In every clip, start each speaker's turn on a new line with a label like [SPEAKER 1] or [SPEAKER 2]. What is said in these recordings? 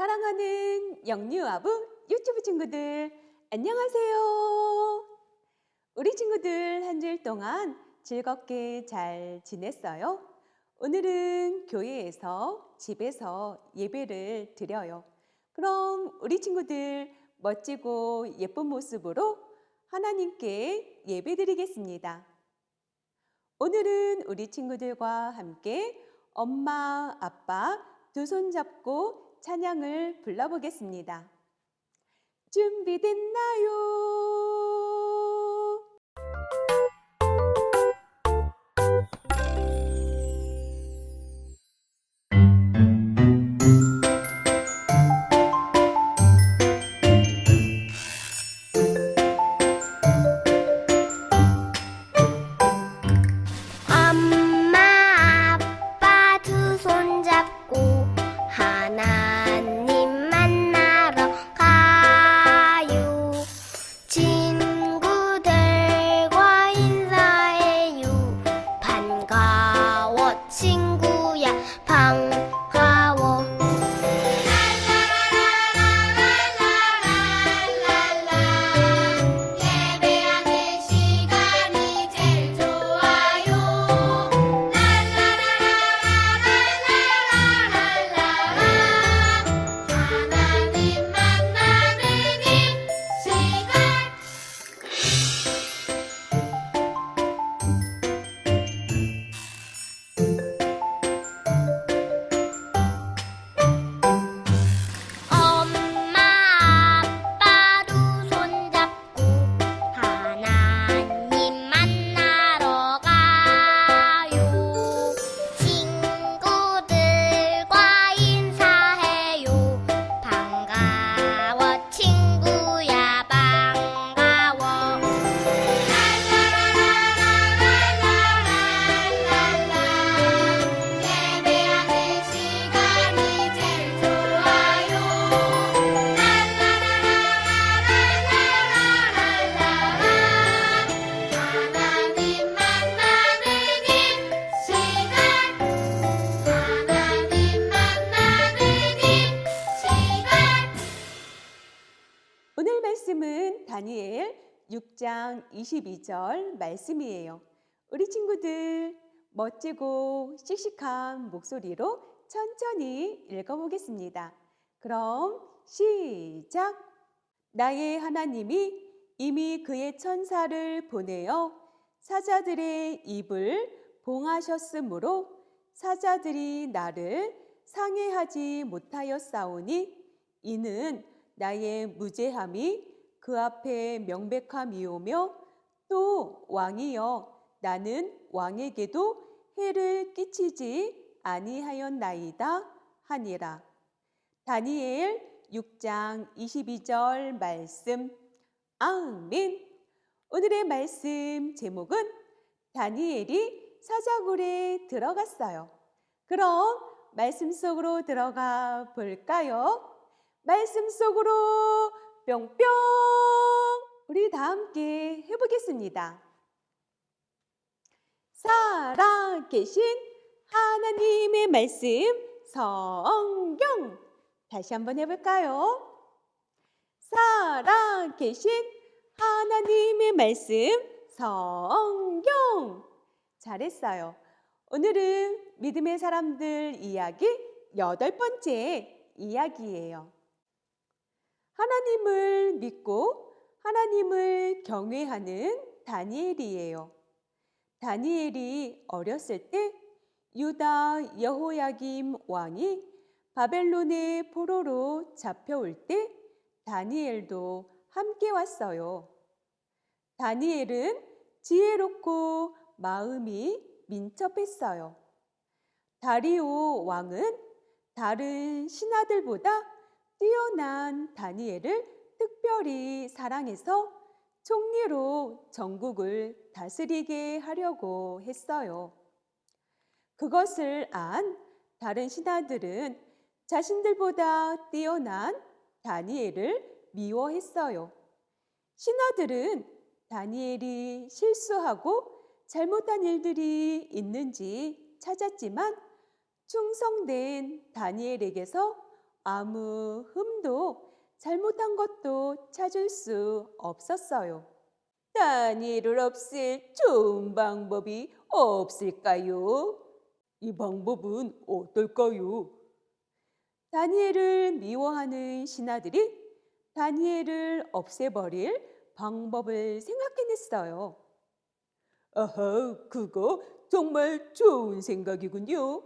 [SPEAKER 1] 사랑하는 영유아부 유튜브 친구들, 안녕하세요. 우리 친구들 한 주일 동안 즐겁게 잘 지냈어요? 오늘은 교회에서 집에서 예배를 드려요. 그럼 우리 친구들 멋지고 예쁜 모습으로 하나님께 예배 드리겠습니다. 오늘은 우리 친구들과 함께 엄마, 아빠 두 손 잡고 찬양을 불러보겠습니다. 준비됐나요? 6장 22절 말씀이에요. 우리 친구들 멋지고 씩씩한 목소리로 천천히 읽어보겠습니다. 그럼 시작! 나의 하나님이 이미 그의 천사를 보내어 사자들의 입을 봉하셨으므로 사자들이 나를 상해하지 못하였사오니 이는 나의 무죄함이 그 앞에 명백함이 오며 또 왕이여 나는 왕에게도 해를 끼치지 아니하였나이다 하니라. 다니엘 6장 22절 말씀 아멘. 오늘의 말씀 제목은 다니엘이 사자굴에 들어갔어요. 그럼 말씀 속으로 들어가 볼까요? 말씀 속으로 뿅뿅 우리 다 함께 해보겠습니다. 살아계신 하나님의 말씀 성경 다시 한번 해볼까요? 살아계신 하나님의 말씀 성경 잘했어요. 오늘은 믿음의 사람들 이야기 여덟 번째 이야기예요. 하나님을 믿고 하나님을 경외하는 다니엘이에요. 다니엘이 어렸을 때 유다 여호야김 왕이 바벨론의 포로로 잡혀올 때 다니엘도 함께 왔어요. 다니엘은 지혜롭고 마음이 민첩했어요. 다리오 왕은 다른 신하들보다 뛰어난 다니엘을 특별히 사랑해서 총리로 전국을 다스리게 하려고 했어요. 그것을 안 다른 신하들은 자신들보다 뛰어난 다니엘을 미워했어요. 신하들은 다니엘이 실수하고 잘못한 일들이 있는지 찾았지만 충성된 다니엘에게서 아무 흠도 잘못한 것도 찾을 수 없었어요. 다니엘을 없앨 좋은 방법이 없을까요? 이 방법은 어떨까요? 다니엘을 미워하는 신하들이 다니엘을 없애버릴 방법을 생각해냈어요. 아하, 그거 정말 좋은 생각이군요.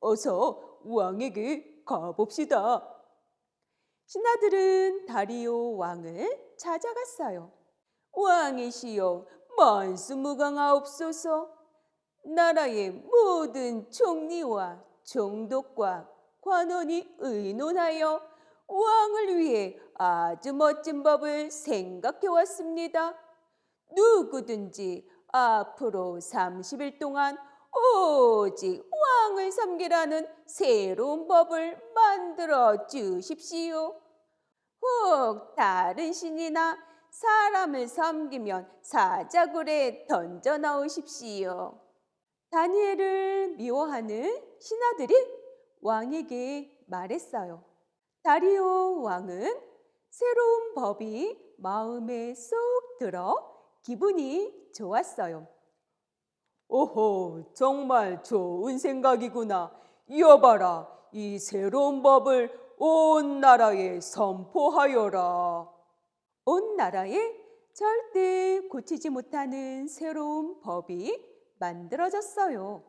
[SPEAKER 1] 어서 왕에게 가봅시다. 신하들은 다리오 왕을 찾아갔어요. 왕이시여, 만수무강하옵소서. 나라의 모든 총리와 총독과 관원이 의논하여 왕을 위해 아주 멋진 법을 생각해 왔습니다. 누구든지 앞으로 30일 동안 오직 왕을 섬기라는 새로운 법을 만들어 주십시오. 혹 다른 신이나 사람을 섬기면 사자굴에 던져 넣으십시오. 다니엘을 미워하는 신하들이 왕에게 말했어요. 다리오 왕은 새로운 법이 마음에 쏙 들어 기분이 좋았어요. 오호, 정말 좋은 생각이구나. 여봐라, 이 새로운 법을 온 나라에 선포하여라. 온 나라에 절대 고치지 못하는 새로운 법이 만들어졌어요.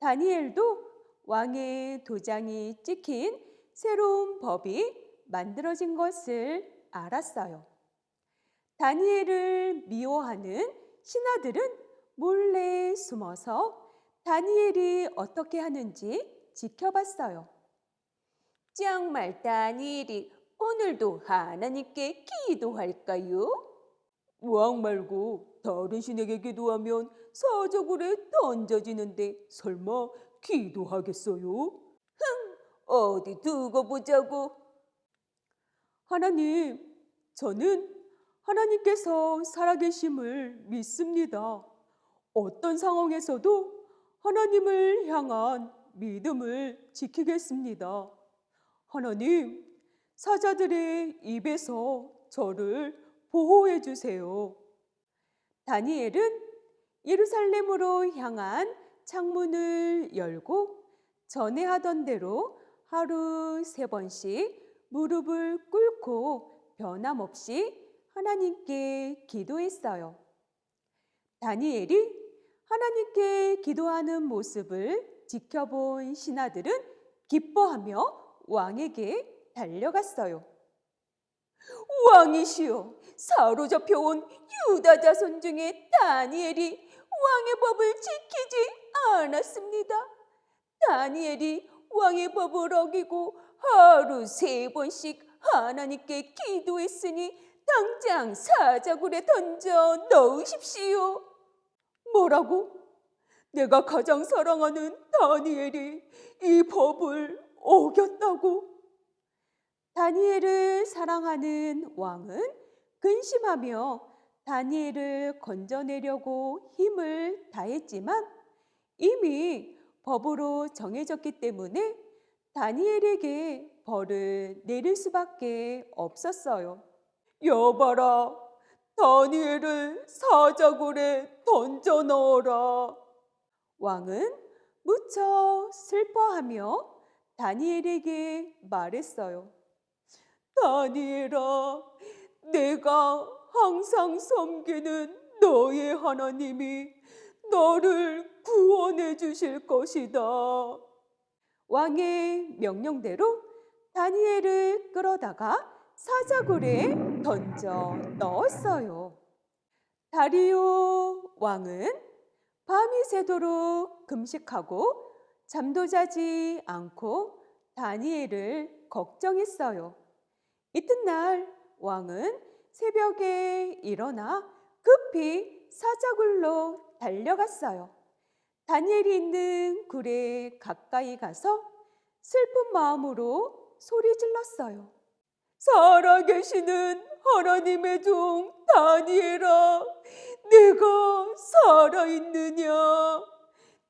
[SPEAKER 1] 다니엘도 왕의 도장이 찍힌 새로운 법이 만들어진 것을 알았어요. 다니엘을 미워하는 신하들은 몰래 숨어서 다니엘이 어떻게 하는지 지켜봤어요. 정말 다니엘이 오늘도 하나님께 기도할까요? 왕 말고 다른 신에게 기도하면 사자굴에 던져지는데 설마 기도하겠어요? 흥, 어디 두고 보자고. 하나님, 저는 하나님께서 살아계심을 믿습니다. 어떤 상황에서도 하나님을 향한 믿음을 지키겠습니다. 하나님, 사자들의 입에서 저를 보호해 주세요. 다니엘은 예루살렘으로 향한 창문을 열고 전에 하던 대로 하루 세 번씩 무릎을 꿇고 변함없이 하나님께 기도했어요. 다니엘이 하나님께 기도하는 모습을 지켜본 신하들은 기뻐하며 왕에게 달려갔어요. 왕이시여, 사로잡혀 온 유다 자손 중에 다니엘이 왕의 법을 지키지 않았습니다. 다니엘이 왕의 법을 어기고 하루 세 번씩 하나님께 기도했으니 당장 사자굴에 던져 넣으십시오. 뭐라고? 내가 가장 사랑하는 다니엘이 이 법을 어겼다고? 다니엘을 사랑하는 왕은 근심하며 다니엘을 건져내려고 힘을 다했지만 이미 법으로 정해졌기 때문에 다니엘에게 벌을 내릴 수밖에 없었어요. 여봐라, 다니엘을 사자굴에 던져 넣어라. 왕은 무척 슬퍼하며 다니엘에게 말했어요. 다니엘아, 내가 항상 섬기는 너의 하나님이 너를 구원해 주실 것이다. 왕의 명령대로 다니엘을 끌어다가 사자굴에 던져 넣었어요. 다리오 왕은 밤이 새도록 금식하고 잠도 자지 않고 다니엘을 걱정했어요. 이튿날 왕은 새벽에 일어나 급히 사자굴로 달려갔어요. 다니엘이 있는 굴에 가까이 가서 슬픈 마음으로 소리 질렀어요. 살아계시는 하나님의 종 다니엘아, 내가 살아있느냐?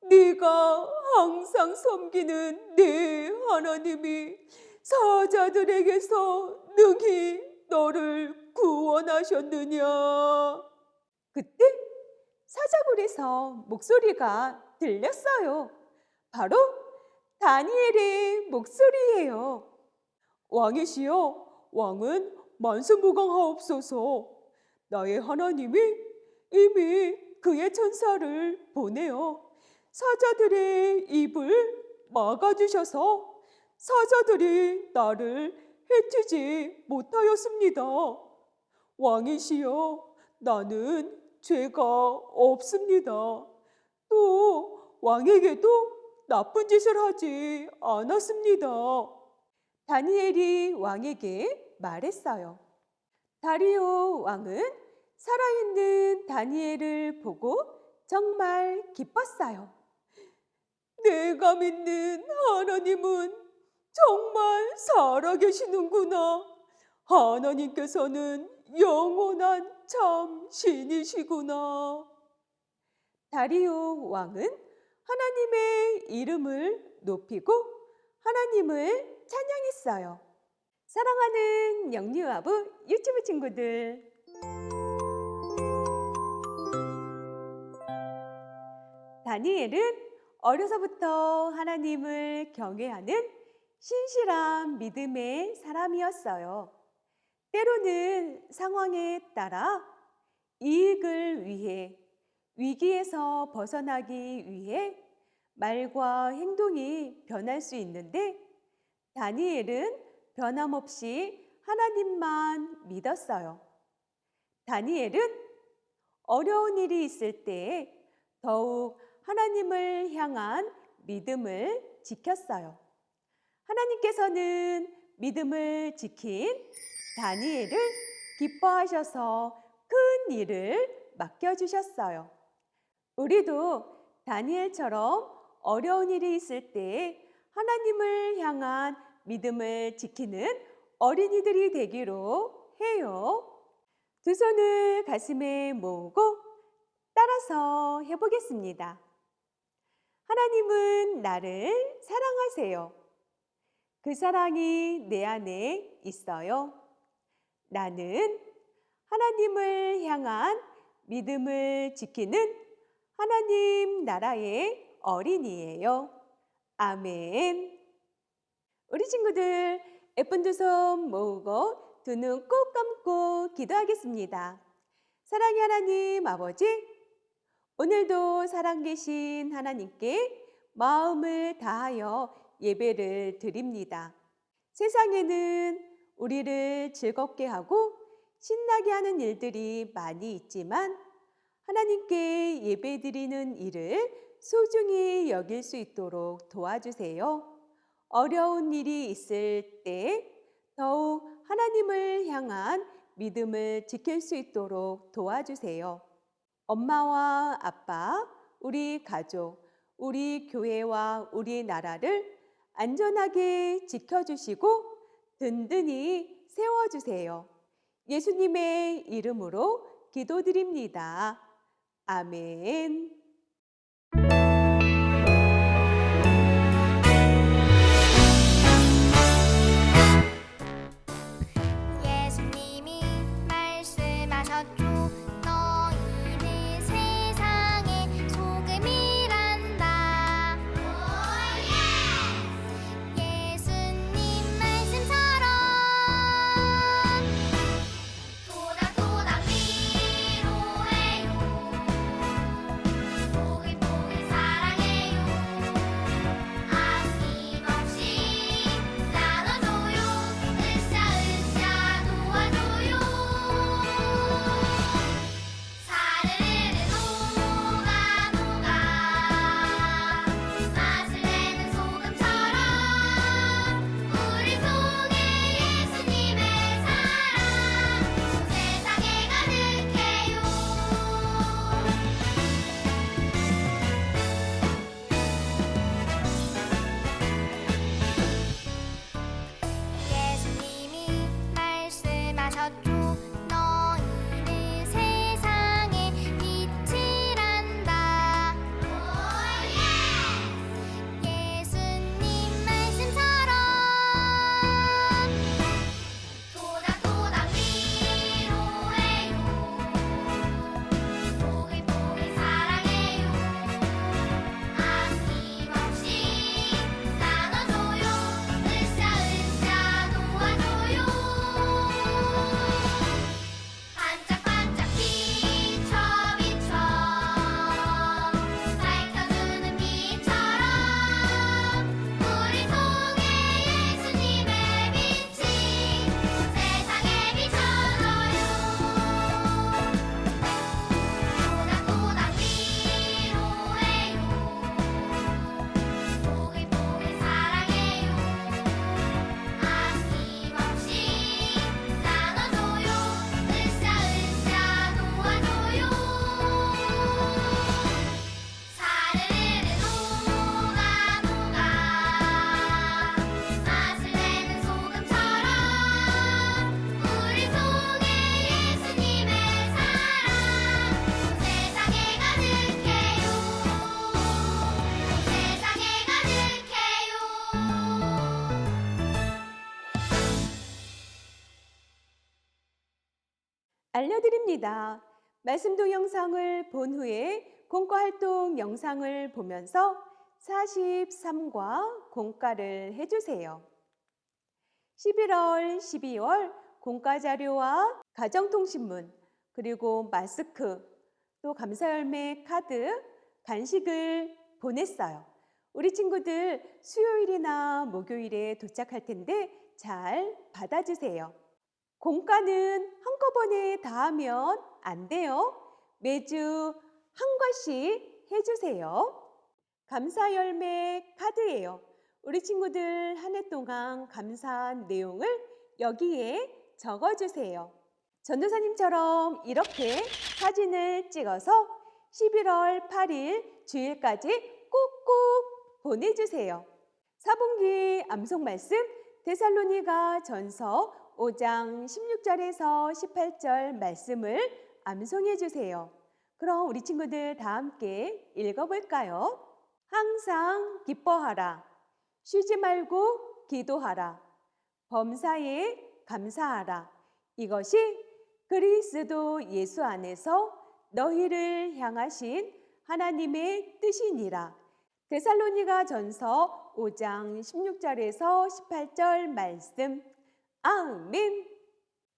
[SPEAKER 1] 네가 항상 섬기는 내 하나님이 사자들에게서 능히 너를 구원하셨느냐? 그때 사자굴에서 목소리가 들렸어요. 바로 다니엘의 목소리예요. 왕이시여, 왕은 만수무강하옵소서. 나의 하나님이 이미 그의 천사를 보내어 사자들의 입을 막아주셔서 사자들이 나를 해치지 못하였습니다. 왕이시여, 나는 죄가 없습니다. 또 왕에게도 나쁜 짓을 하지 않았습니다. 다니엘이 왕에게 말했어요. 다리오 왕은 살아있는 다니엘을 보고 정말 기뻤어요. 내가 믿는 하나님은 정말 살아계시는구나. 하나님께서는 영원한 참 신이시구나. 다리오 왕은 하나님의 이름을 높이고 하나님을 찬양했어요. 사랑하는 영유아부 유튜브 친구들. 다니엘은 어려서부터 하나님을 경외하는 신실한 믿음의 사람이었어요. 때로는 상황에 따라 이익을 위해 위기에서 벗어나기 위해 말과 행동이 변할 수 있는데 다니엘은 변함없이 하나님만 믿었어요. 다니엘은 어려운 일이 있을 때 더욱 하나님을 향한 믿음을 지켰어요. 하나님께서는 믿음을 지킨 다니엘을 기뻐하셔서 큰 일을 맡겨주셨어요. 우리도 다니엘처럼 어려운 일이 있을 때 하나님을 향한 믿음을 지키는 어린이들이 되기로 해요. 두 손을 가슴에 모으고 따라서 해보겠습니다. 하나님은 나를 사랑하세요. 그 사랑이 내 안에 있어요. 나는 하나님을 향한 믿음을 지키는 하나님 나라의 어린이에요. 아멘. 우리 친구들 예쁜 두 손 모으고 두 눈 꼭 감고 기도하겠습니다. 사랑의 하나님 아버지, 오늘도 살아계신 하나님께 마음을 다하여 예배를 드립니다. 세상에는 우리를 즐겁게 하고 신나게 하는 일들이 많이 있지만 하나님께 예배 드리는 일을 소중히 여길 수 있도록 도와주세요. 어려운 일이 있을 때 더욱 하나님을 향한 믿음을 지킬 수 있도록 도와주세요. 엄마와 아빠, 우리 가족, 우리 교회와 우리 나라를 안전하게 지켜주시고 든든히 세워주세요. 예수님의 이름으로 기도드립니다. 아멘. 알려드립니다. 말씀 동영상을 본 후에 공과 활동 영상을 보면서 43과 공과를 해주세요. 11월, 12월 공과 자료와 가정통신문, 그리고 마스크, 또 감사열매 카드, 간식을 보냈어요. 우리 친구들 수요일이나 목요일에 도착할 텐데 잘 받아주세요. 공과는 한꺼번에 다 하면 안 돼요. 매주 한 과씩 해주세요. 감사 열매 카드예요. 우리 친구들 한 해 동안 감사한 내용을 여기에 적어주세요. 전도사님처럼 이렇게 사진을 찍어서 11월 8일 주일까지 꾹꾹 보내주세요. 사분기 암송 말씀 데살로니가 전서 5장 16절에서 18절 말씀을 암송해 주세요. 그럼 우리 친구들 다 함께 읽어볼까요? 항상 기뻐하라. 쉬지 말고 기도하라. 범사에 감사하라. 이것이 그리스도 예수 안에서 너희를 향하신 하나님의 뜻이니라. 데살로니가 전서 5장 16절에서 18절 말씀. 아멘.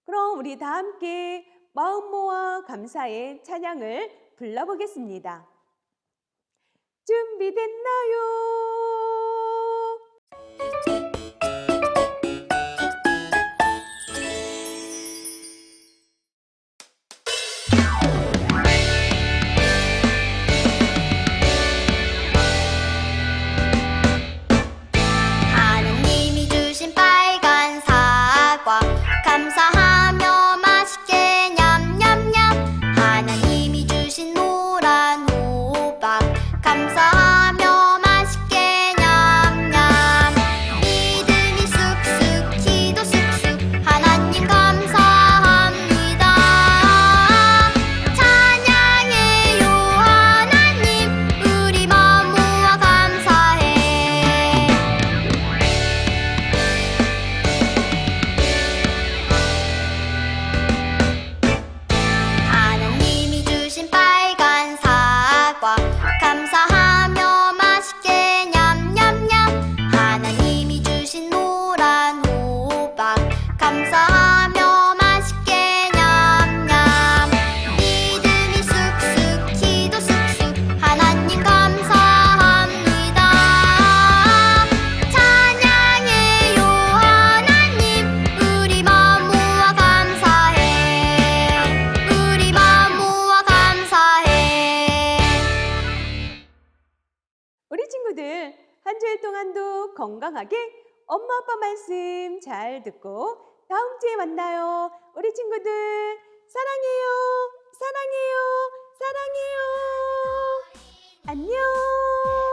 [SPEAKER 1] 그럼 우리 다 함께 마음 모아 감사의 찬양을 불러보겠습니다. 준비됐나요? 한 주일 동안도 건강하게 엄마 아빠 말씀 잘 듣고 다음 주에 만나요. 우리 친구들 사랑해요. 사랑해요. 사랑해요. 안녕.